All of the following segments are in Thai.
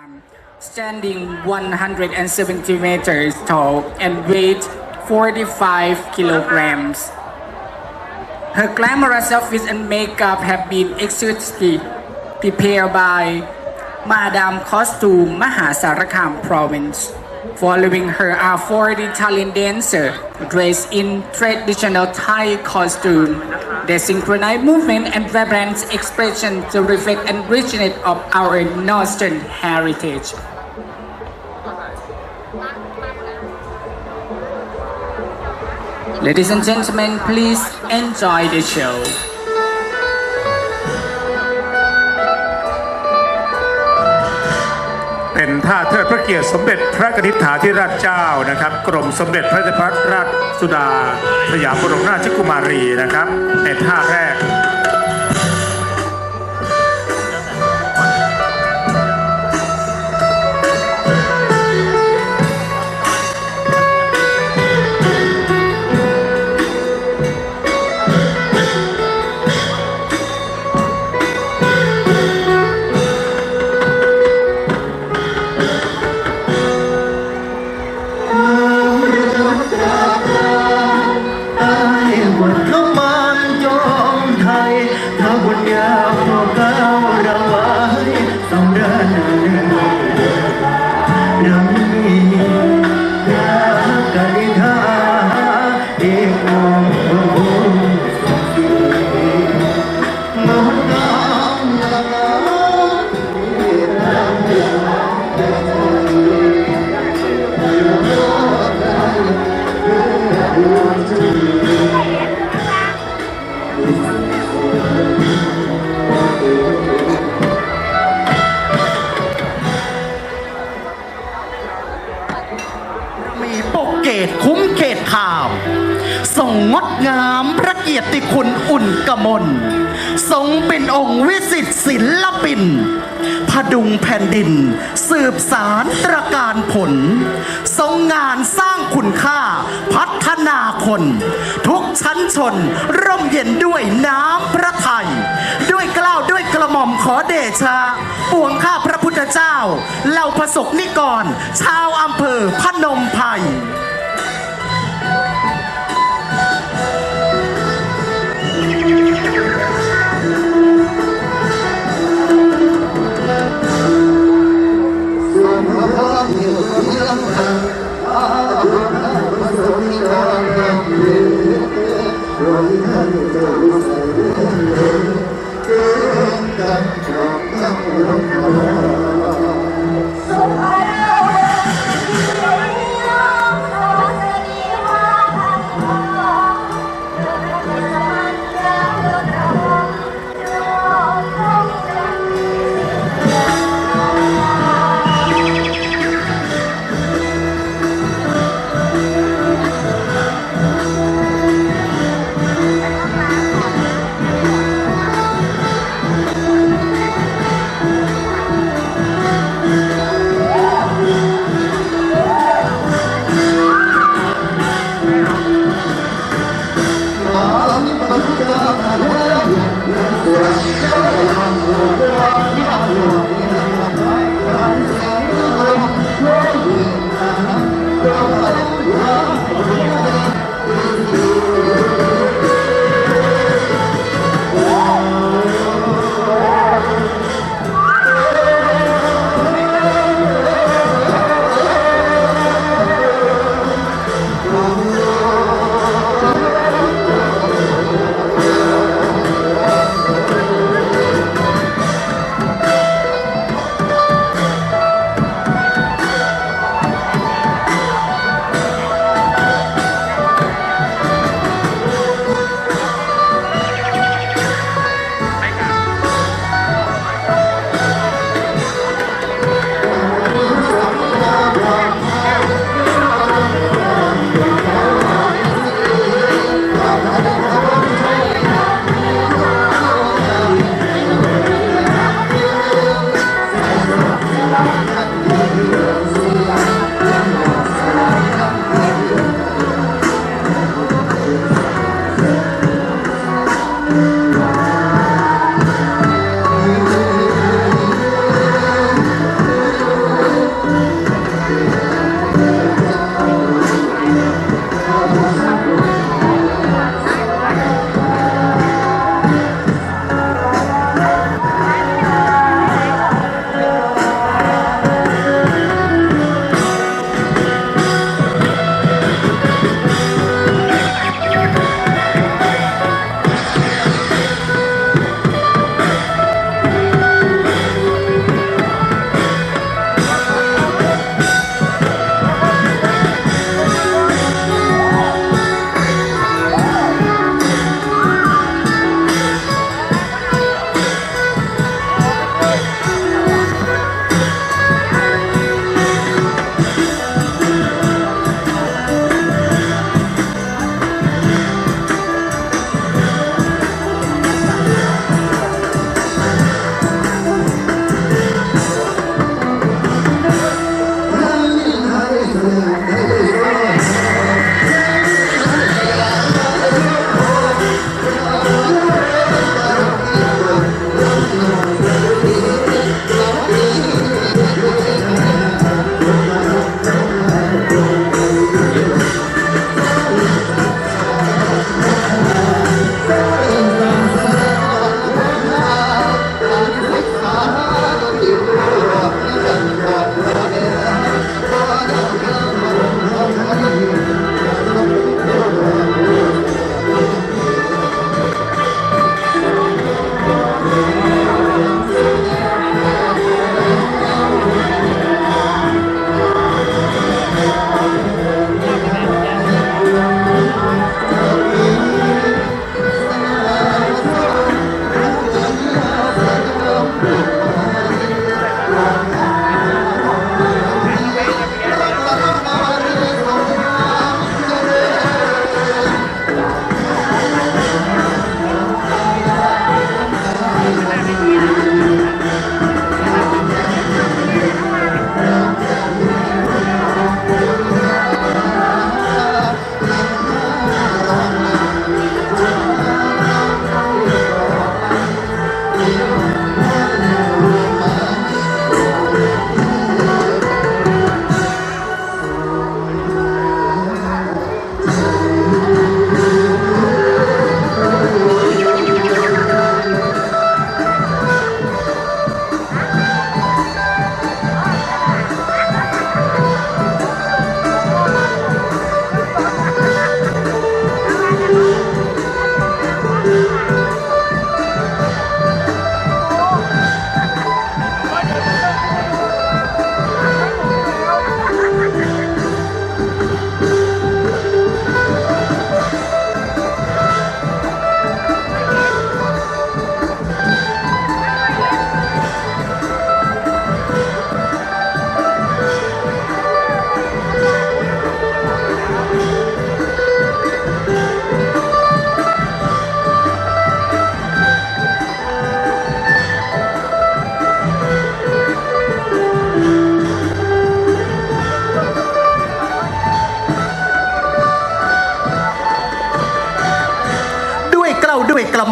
Um, standing 170 meters tall and weight 45 kilograms. Her glamorous outfits and makeup have been exquisitely prepared by Madame Costume Mahasarakham province. Following her are 40 Italian dancers dressed in traditional Thai costume. Their synchronized movement and vibrant expression to reflect and richness of our northern heritage. Ladies and gentlemen, please enjoy the show. เป็นท่าเทิดพระเกียรติสมเด็จพระกนิษฐาธิราชเจ้านะครับ กรมสมเด็จพระเจ้าพัราชสุดาสยามบรมราชกุมารีนะครับในท่าแรก แผ่นดิน สืบสารตระการผล ทรงงานสร้างคุณค่า พัฒนาคน ทุกชั้นชน ร่มเย็นด้วยน้ำพระทัยด้วยเกล้าวด้วยกระหม่อมขอเดชะปวงข้าพระพุทธเจ้าเหล่าประสบนิกร ชาวอำเภอพนมไพร เ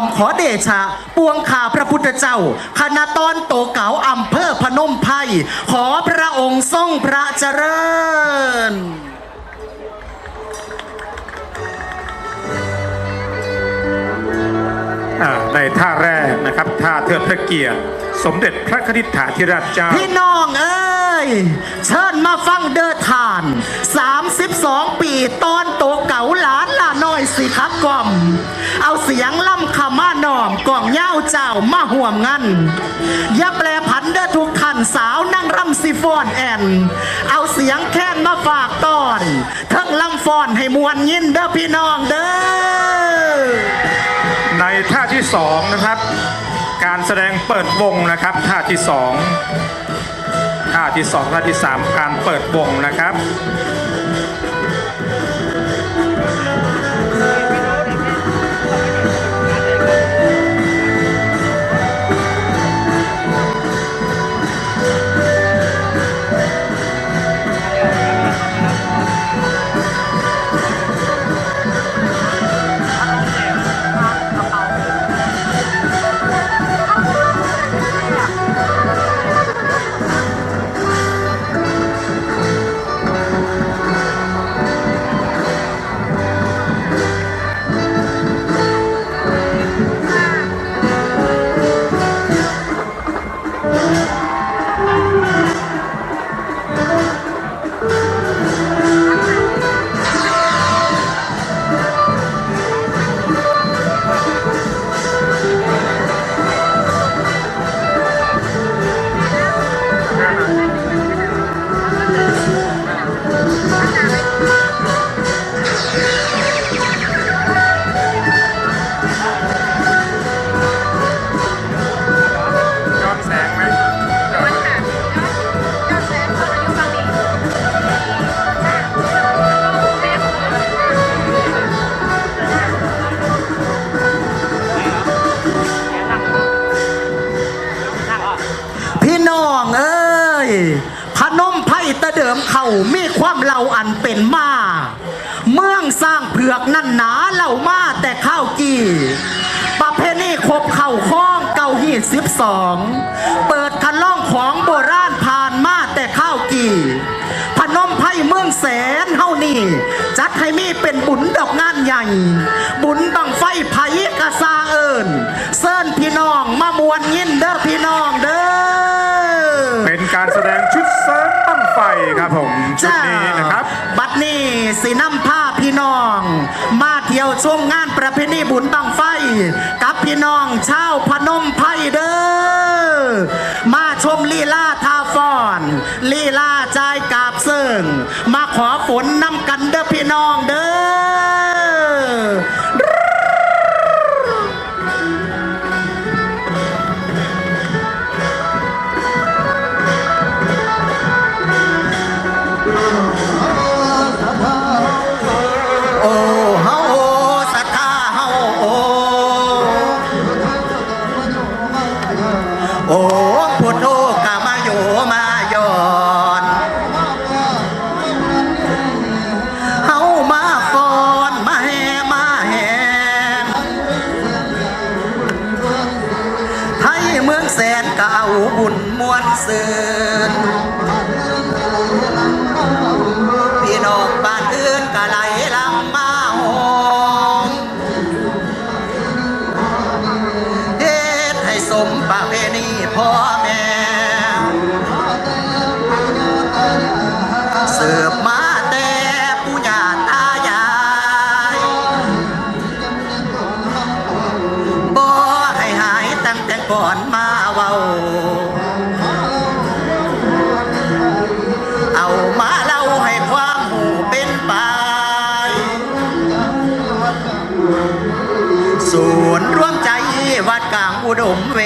มขอเดชะ ปวงข่าพระพุทธเจ้า คณะตอนโตเก๋าอำเภอพนมไพรขอพระองค์ทรงพระเจริญในท่าแรกนะครับ ท่าเทิดพระเกียรติ สมเด็จพระคณิษฐาธิราชเจ้า พี่น้องเอ้ย เชิญมาฟังเดอทาน 32 ปีตอนโตเก๋าหลานล่าน้อยสิครับกล่อม เอาเสียงล่ำขามาหนอมกล่องเย้าเจ้ามาห่วมงันอย่าแปลผันเด้อทุกท่านสาวนั่งรำซิฟอนแอน เอาเสียงแค้นมาฝากตอนทั้งลำฟอนให้มวนยินเด้อพี่น้องเด้อในท่าที่สองนะครับ การแสดงเปิดวงนะครับท่าที่สองท่าที่สองท่าที่สามการเปิดวงนะครับามีความเล่าอันเป็นมา เมืองสร้างเผือกนั่นหนาเหล่ามาแต่ข้าวกีประเพณีครบเข่าข้องเก่าหีดสิบสองเปิดคันล่องของโบราณผ่านมาแต่ข้าวกีพนมไพ่เมืองแสนเฮานี่ จัดให้มีเป็นบุญดอกงานใหญ่ บุญบังไฟไผ่กระซาเอิญเซิ่นพี่น้องมามวนยินเด้อพี่น้องเด้อเป็นการแสดงชุด ชุดนี้นะครับ บัดนี้สีน้ำผ้าพี่น้อง มาเที่ยวชมงานประเพณีบุญบังไฟ กับพี่น้องชาวพนมไพรเด้อมาชมลีลาทาฟอนลีลาใจายกาบเซิงมาขอฝนนำกันเด้อพี่น้องเด้อ บุญมวลเสือ กลางอุดมเว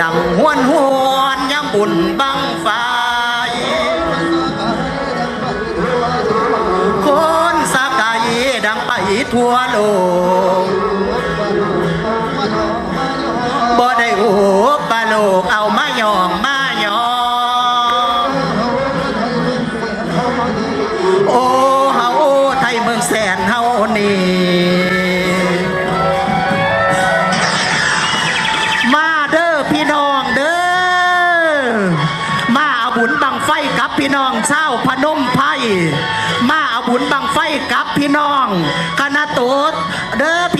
ดังหวนหวนยามบุญบังไฟคนสากายดังไปทั่วโลก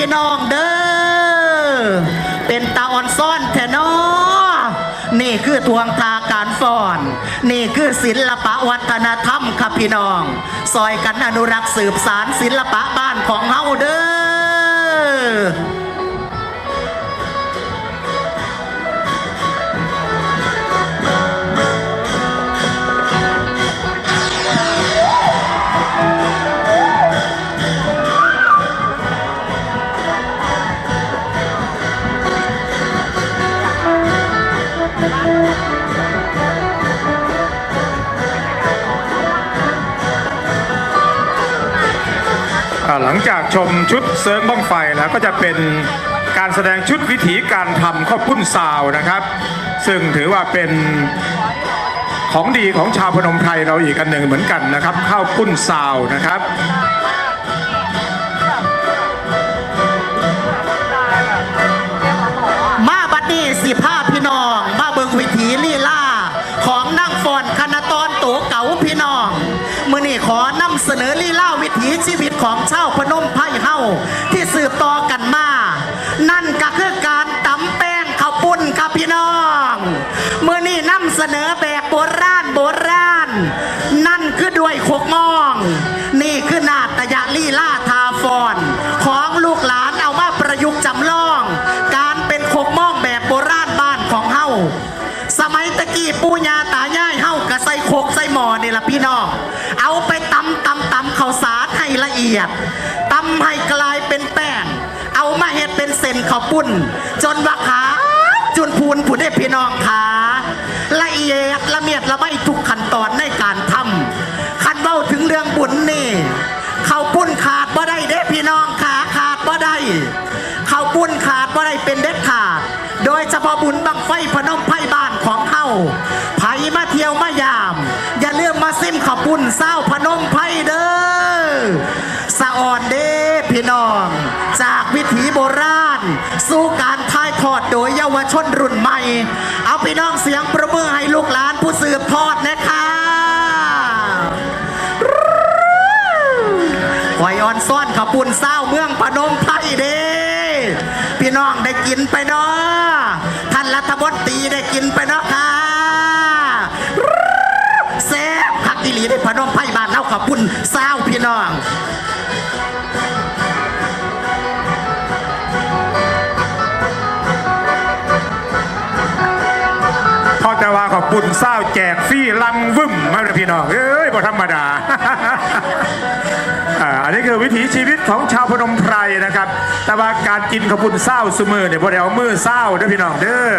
พี่น้องเด้อ เป็นตาอ่อนซ่อนแทนอนี่คือทวงทาการฟ้อน นี่คือศิลปะวัฒนธรรมครับพี่น้อง ซอยกันอนุรักษ์สืบสารศิลปะบ้านของเฮาเด้อ หลังจากชมชุดเซิร์ฟบ้องไฟแล้วก็จะเป็นการแสดงชุดวิถีการทำข้าวปุ้นซาวนะครับ ซึ่งถือว่าเป็นของดีของชาวพนมไพรเราอีกอันหนึ่งเหมือนกันนะครับ ข้าวปุ้นซาวนะครับมาบัดนี้สิภาพพี่น้องมาเบิงวิถีลีลาของนั่งฟอนคณะตอนโตเก๋าพี่น้อง มือนี้ขอนำเสนอลีลาวิ ถีชีวิตของชาวพนมไพรเฮาที่สืบต่อกันมา นั่นก็คือการตำแป้งข้าวปุ้นครับพี่น้องเมื่อนี้นำเสนอแบบโบราณโบราณ นั่นคือด้วยโคกมอง นี่คือนาตยะลีลาทาฟอนของลูกหลานเอามาประยุกต์จำลอง การเป็นโคกมองแบบโบราณบ้านของเฮาสมัยตะกี้ปู่ย่าตายายเฮากะใส่โคกใส่หมอนี่ละพี่น้องียดตำให้กลายเป็นแป้ง เอามาเฮ็ดเป็นเส้นข้าวปุ้น จนว่าขาจนพูนผู้ได้พี่น้องขาละเอียดละเมียดละไม่ทุกขั้นตอนในการทำคันเว้าถึงเรื่องบุญนี่ข้าวปุ้นขาดบ่ได้เด้พี่น้องขาขาดบ่ได้ข้าวปุ้นขาดบ่ได้เป็นเด็ดขาด โดยเฉพาะบุญบังไฟพนมไพ่บ้านของเฮาไผมาเที่ยวมายาม อย่าลืมมาซิมข้าวปุ้นเศร้าพ ยเยาวชนรุ่นใหม่ เอาพี่น้องเสียงประมือให้ลูกหลานผู้สืบทอดนะคะหอยอ่อนซ่อนขับปุนเศร้าเมืองพนมไพรเด้พี่น้องได้กินไปเนาะท่านรัฐมนตรีได้กินไปเนาะค่ะแซ่บคักอีหลีได้พนมไพรบ้านเฮาขับปุนเศร้าพี่น้อง แต่ว่าขอบคุณเศร้าแจกฟรีลังวึ่มมาเลยพี่น้องเอ้ยบ่ธรรมดาอ่าอันนี้คือวิถีชีวิตของชาวพนมไพรนะครับ แต่ว่าการกินขาวปุ้นเศร้าสมือเนี่ยพอเดี๋ยวมือเศร้าเด้อพี่น้องเด้อ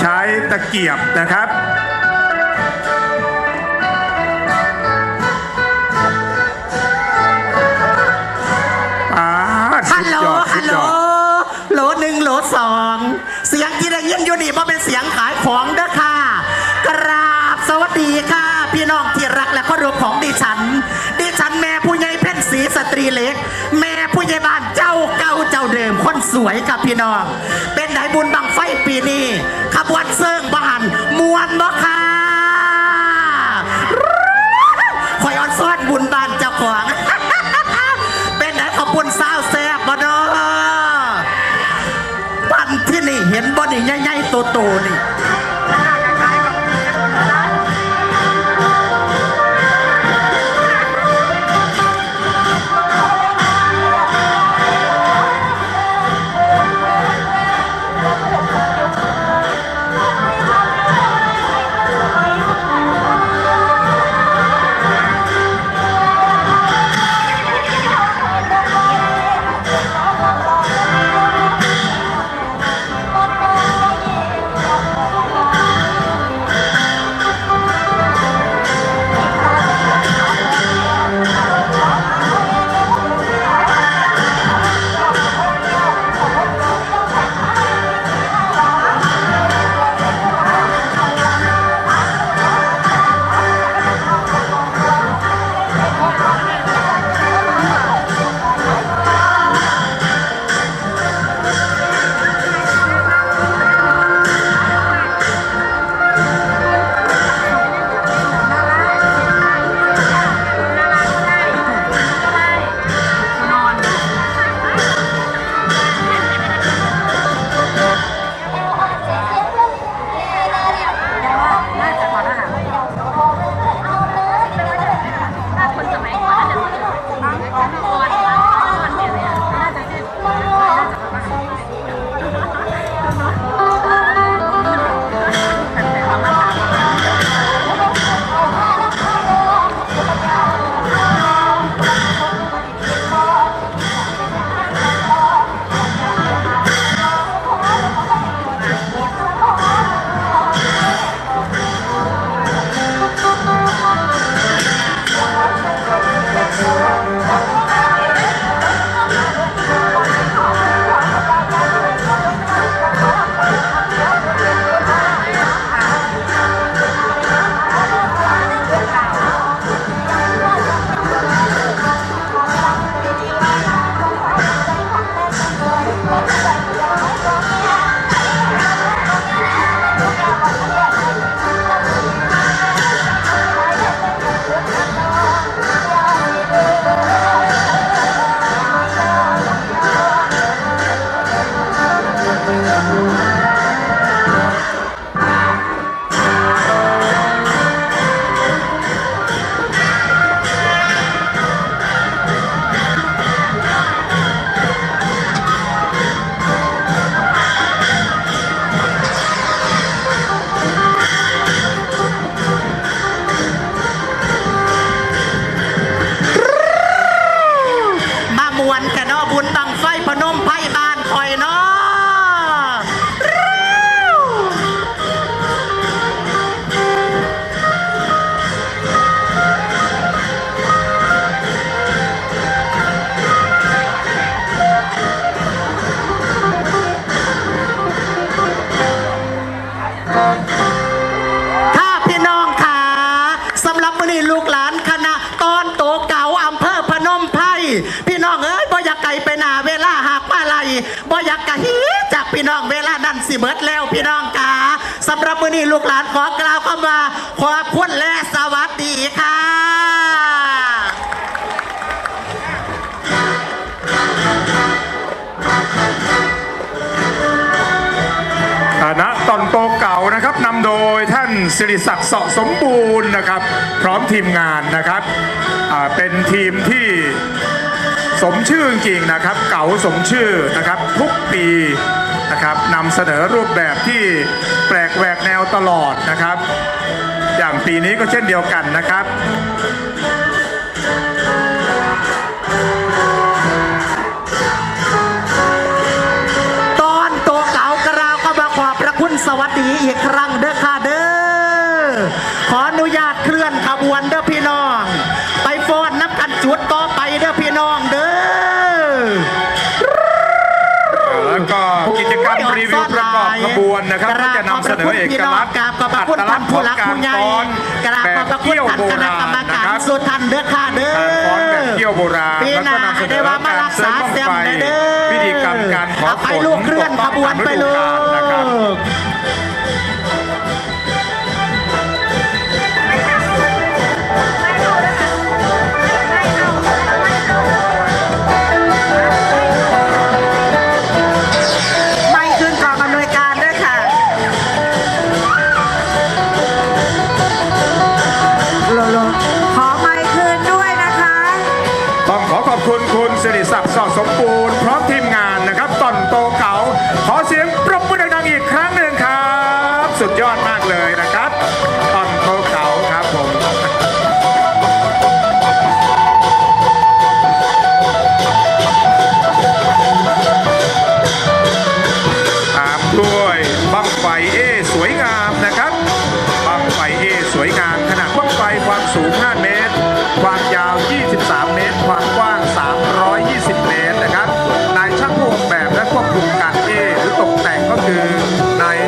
ใช้ตะเกียบนะครับอ่าฮัลโหลสุดยอดสุฮัดลโหลยอดโหลหนึ่งโหลสองเสียงที่ได้ยินอยู่นี่ว่าเป็นเสียงขายของเด้อค่ะ กราบสวัสดีค่ะ พี่น้องที่รักและเคารพของดิฉัน ดิฉันแม่ผู้ใหญ่เพ่นสีสตรีเล็ก แม่ผู้ใหญ่บ้านเจ้าเก่าเจ้าเดิมคนสวยค่ะพี่น้อง เป็นไหนบุญบังไฟปีนี้ขบวนเซิงบ้านมวนบ่ค่ะคอยออนซ้อนบุญบ้านเจ้าของเป็นไหนขอบคุณสาวแซ่บบ่เนาะปันที่นี่เห็นบ่นี่ใหญ่ๆโตๆนี่ Amém. เบิดแล้วพี่น้องกาสำหรับมือนี้ลูกหลานขอกล่าวคำว่าขอบคุณและสวัสดีค่ะฐานะตอนโตเก่านะครับนำโดยท่านสิริศักดิ์เสาะสมบูรณ์นะครับ พร้อมทีมงานนะครับเป็นทีมที่สมชื่อจริงนะครับ เก่าสมชื่อนะครับ ทุกปี นะครับนำเสนอรูปแบบที่แปลกแหวกแนวตลอดนะครับ อย่างปีนี้ก็เช่นเดียวกันนะครับ พระคุณท่านผู้หลักผู้ใหญ่กราบขอบพระคุณท่านคณะกรรมการสุทันเด้อค่ะเด้อการฟ้อนแบบเที่ยวโบราณปีแล้วหก็น้านำเสนได้อว่ามาการรักเสริษามบั้งเสียมไฟเด้อพิธีกรรมการขอเอาฝไปนลูกเคลื่อนขบวนไปเลตกต้องตามฤดูกาลนะครับ ความสูง 5 เมตร ความยาว 23 เมตร ความกว้าง 320 เมตรนะครับ นายช่างผู้ออกแบบและควบคุมการเอหรือตกแต่งก็คือนาย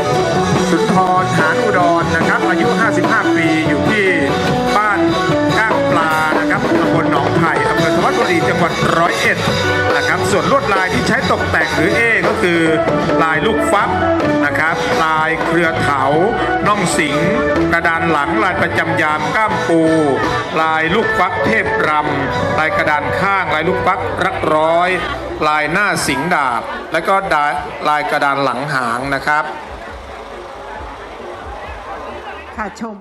สุนทรหานอุดรนะครับ อายุ 55 ปีอยู่ที่บ้านก้างปลานะครับตำบลหนองไผ่อำเภอธวัชบุรีจังหวัดร้อยเอ็ดนะครับ ส่วนลวดลายที่ใช้ตกแต่งหรือเอก็คือลายลูกฟัก นะครับลายเครือเถาน่องสิง กระดานหลังลายประจำยามก้ามปู ลายลูกฟักเทพรำลายกระดานข้างลายลูกฟักรักร้อย ลายหน้าสิงดาบ และก็ดาลายกระดานหลังหางนะครับ ค่ะชม